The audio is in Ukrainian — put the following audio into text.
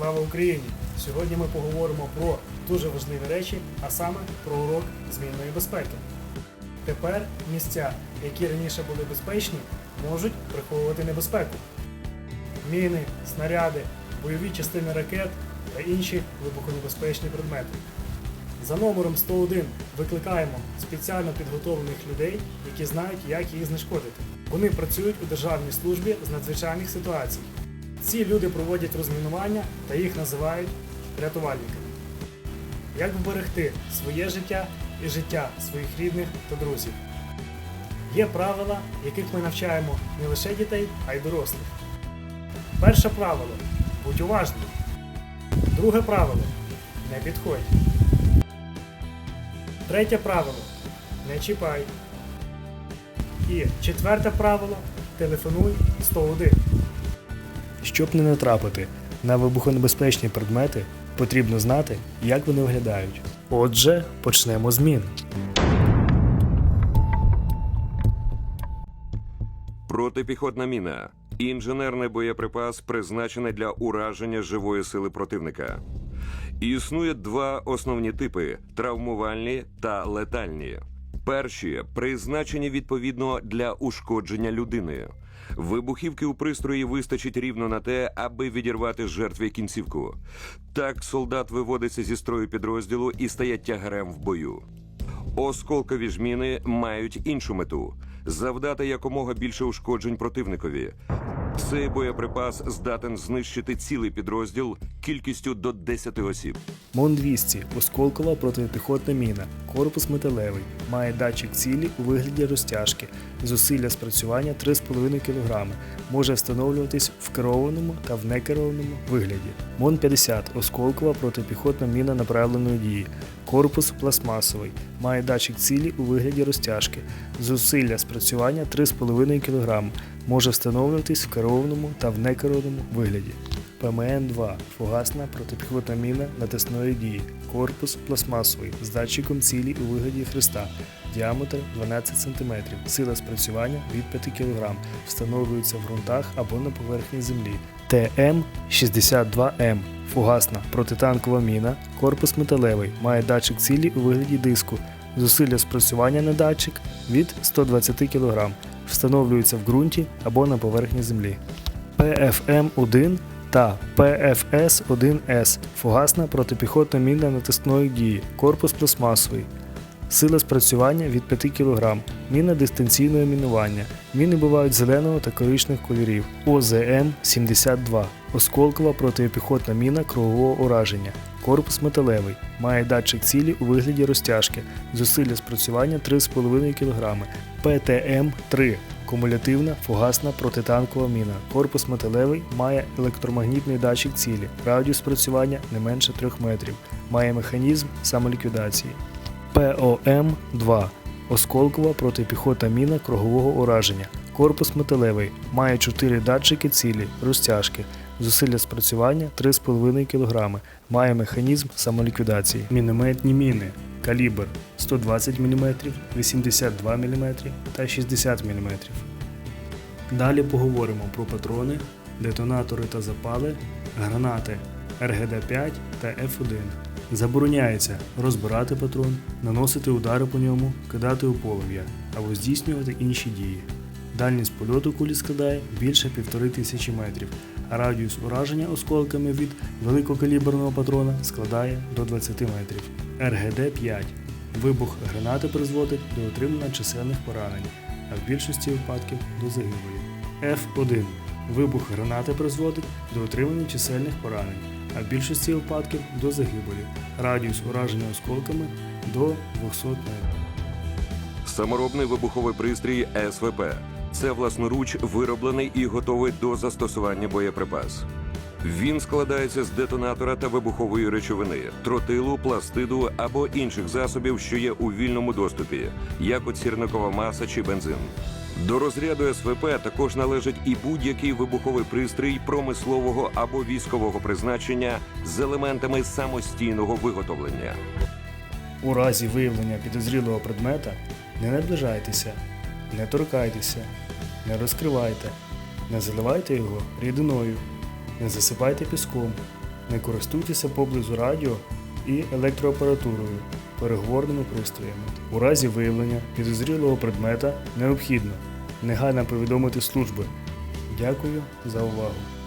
Слава Україні! Сьогодні ми поговоримо про дуже важливі речі, а саме про урок змінної безпеки. Тепер місця, які раніше були безпечні, можуть приховувати небезпеку. Міни, снаряди, бойові частини ракет та інші вибухонебезпечні предмети. За номером 101 викликаємо спеціально підготовлених людей, які знають, як їх знешкодити. Вони працюють у державній службі з надзвичайних ситуацій. Ці люди проводять розмінування та їх називають рятувальниками. Як вберегти своє життя і життя своїх рідних та друзів? Є правила, яких ми навчаємо не лише дітей, а й дорослих. Перше правило будь уважним. Друге правило не підходь. Третє правило не чіпай. І четверте правило телефонуй 101. Щоб не натрапити на вибухонебезпечні предмети, потрібно знати, як вони виглядають. Отже, почнемо з мін. Протипіхотна міна. Інженерний боєприпас призначений для ураження живої сили противника. Існує два основні типи: травмувальні та летальні. Перші призначені відповідно для ушкодження людини. Вибухівки у пристрої вистачить рівно на те, аби відірвати жертві кінцівку. Так солдат виводиться зі строю підрозділу і стає тягарем в бою. Осколкові ж міни мають іншу мету завдати якомога більше ушкоджень противникові. Цей боєприпас здатен знищити цілий підрозділ кількістю до 10 осіб. МОН-200 – осколкова протипіхотна міна, корпус металевий, має датчик цілі у вигляді розтяжки, зусилля спрацювання 3,5 кг, може встановлюватись в керованому та в некерованому вигляді. МОН-50 – осколкова протипіхотна міна направленої дії, корпус пластмасовий, має датчик цілі у вигляді розтяжки, зусилля спрацювання 3,5 кг, може встановлюватись в керованому та в некерованому вигляді. ПМН-2 фугасна протипіхотна міна натисної дії, корпус пластмасовий з датчиком цілі у вигляді хреста, діаметр 12 см, сила спрацювання від 5 кг, встановлюється в ґрунтах або на поверхні землі. ТМ-62М фугасна протитанкова міна, корпус металевий, має датчик цілі у вигляді диску, зусилля спрацювання на датчик від 120 кг, встановлюється в ґрунті або на поверхні землі. ПФМ-1 та ПФС-1С фугасна протипіхотна міна натискної дії, корпус пластмасовий. Сила спрацювання від 5 кг, міна дистанційного мінування. Міни бувають зеленого та коричневих кольорів. ОЗМ-72 осколкова протипіхотна міна кругового ураження. Корпус металевий, має датчик цілі у вигляді розтяжки, зусилля спрацювання 3,5 кг. ПТМ-3 Кумулятивна фугасна протитанкова міна. Корпус металевий має електромагнітний датчик цілі, радіус спрацювання не менше 3 метрів. Має механізм самоліквідації. ПОМ-2 осколкова протипіхотна міна кругового ураження. Корпус металевий, має 4 датчики цілі, розтяжки, зусилля спрацювання 3,5 кг, має механізм самоліквідації. Мінометні міни. Калібр 120 мм, 82 мм та 60 мм. Далі поговоримо про патрони, детонатори та запали, гранати РГД-5 та F1. Забороняється розбирати патрон, наносити удари по ньому, кидати у полум'я або здійснювати інші дії. Дальність польоту кулі складає більше 1500 метрів, а радіус ураження осколками від великокаліберного патрона складає до 20 метрів. РГД-5 вибух гранати призводить до отримання чисельних поранень, а в більшості випадків до загибелі. F1 вибух гранати призводить до отримання чисельних поранень, а в більшості випадків до загибелі. Радіус ураження осколками до 200 метрів. Саморобний вибуховий пристрій СВП. Це власноруч вироблений і готовий до застосування боєприпас. Він складається з детонатора та вибухової речовини, тротилу, пластиду або інших засобів, що є у вільному доступі, як от сірникова маса чи бензин. До розряду СВП також належить і будь-який вибуховий пристрій промислового або військового призначення з елементами самостійного виготовлення. У разі виявлення підозрілого предмета не наближайтеся, не торкайтеся, не розкривайте, не заливайте його рідиною, не засипайте піском, Не користуйтеся поблизу радіо і електроапаратурою, переговорними пристроями. У разі виявлення підозрілого предмета необхідно негайно повідомити служби. Дякую за увагу.